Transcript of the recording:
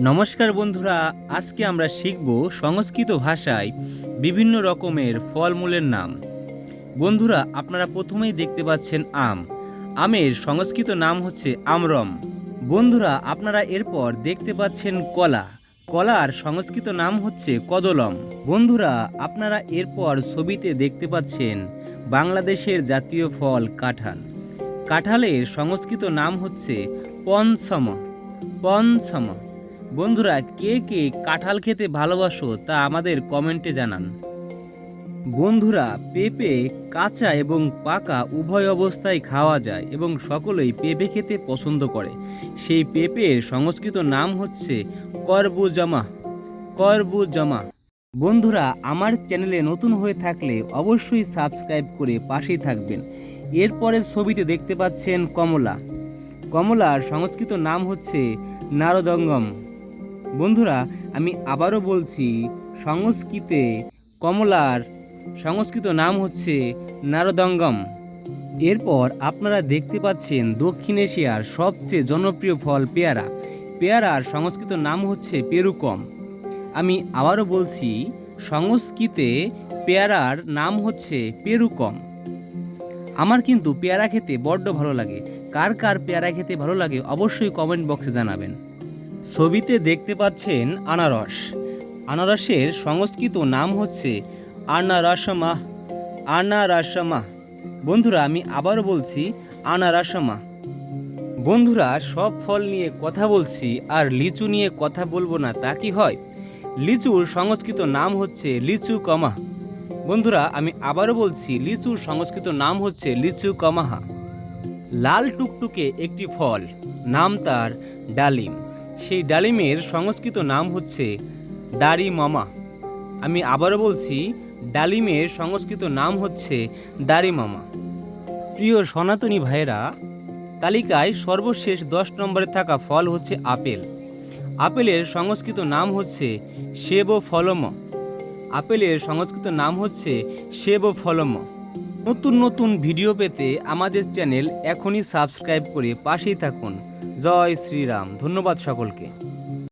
নমস্কার বন্ধুরা, আজকে আমরা শিখব সংস্কৃত ভাষায় বিভিন্ন রকমের ফলমূলের নাম। বন্ধুরা, আপনারা প্রথমেই দেখতে পাচ্ছেন আম। আমের সংস্কৃত নাম হচ্ছে আমরম। বন্ধুরা, আপনারা এরপর দেখতে পাচ্ছেন কলা। কলার সংস্কৃত নাম হচ্ছে কদলম। বন্ধুরা, আপনারা এরপর ছবিতে দেখতে পাচ্ছেন বাংলাদেশের জাতীয় ফল কাঁঠাল। কাঁঠালের সংস্কৃত নাম হচ্ছে পনসম। পনসম। বন্ধুরা, কে কে কাঁঠাল খেতে ভালোবাসো তা আমাদের কমেন্টে জানান। বন্ধুরা, পেঁপে কাঁচা এবং পাকা উভয় অবস্থায় খাওয়া যায় এবং সকলেই পেঁপে খেতে পছন্দ করে। সেই পেঁপের সংস্কৃত নাম হচ্ছে করবুজামা। করবুজামা। বন্ধুরা, আমার চ্যানেলে নতুন হয়ে থাকলে অবশ্যই সাবস্ক্রাইব করে পাশেই থাকবেন। এরপরের ছবিতে দেখতে পাচ্ছেন কমলা। কমলার সংস্কৃত নাম হচ্ছে নারদঙ্গম। বন্ধুরা, আমি আবারও বলছি, সংস্কৃতে কমলার সংস্কৃত নাম হচ্ছে নারদঙ্গম। এরপর আপনারা দেখতে পাচ্ছেন দক্ষিণ এশিয়ার সবচেয়ে জনপ্রিয় ফল পেয়ারা। পেয়ারার সংস্কৃত নাম হচ্ছে পেরুকম। আমি আবারও বলছি, সংস্কৃতে পেয়ারার নাম হচ্ছে পেরুকম। আমার কিন্তু পেয়ারা খেতে বড্ড ভালো লাগে। কার কার পেয়ারা খেতে ভালো লাগে অবশ্যই কমেন্ট বক্সে জানাবেন। ছবিতে দেখতে পাচ্ছেন আনারস। আনারসের সংস্কৃত নাম হচ্ছে আনারসমাহ আনারসমাহ বন্ধুরা, আমি আবারও বলছি আনারসমাহ বন্ধুরা, সব ফল নিয়ে কথা বলছি আর লিচু নিয়ে কথা বলব না, তা কি হয়? লিচুর সংস্কৃত নাম হচ্ছে লিচু কমা বন্ধুরা, আমি আবারও বলছি, লিচুর সংস্কৃত নাম হচ্ছে লিচু কমাহা লাল টুকটুকে একটি ফল, নাম তার ডালিম। সেই ডালিমের সংস্কৃত নাম হচ্ছে ডারি মামা। আমি আবারও বলছি, ডালিমের সংস্কৃত নাম হচ্ছে দাড়ি মামা। প্রিয় সনাতনী ভাইয়েরা, তালিকায় সর্বশেষ দশ নম্বরে থাকা ফল হচ্ছে আপেল। আপেলের সংস্কৃত নাম হচ্ছে সেব ফলম আপেলের সংস্কৃত নাম হচ্ছে সেব ফলম নতুন নতুন ভিডিও পেতে আমাদের চ্যানেল এখনই সাবস্ক্রাইব করে পাশেই থাকুন। জয় শ্রীরাম। ধন্যবাদ সকলকে।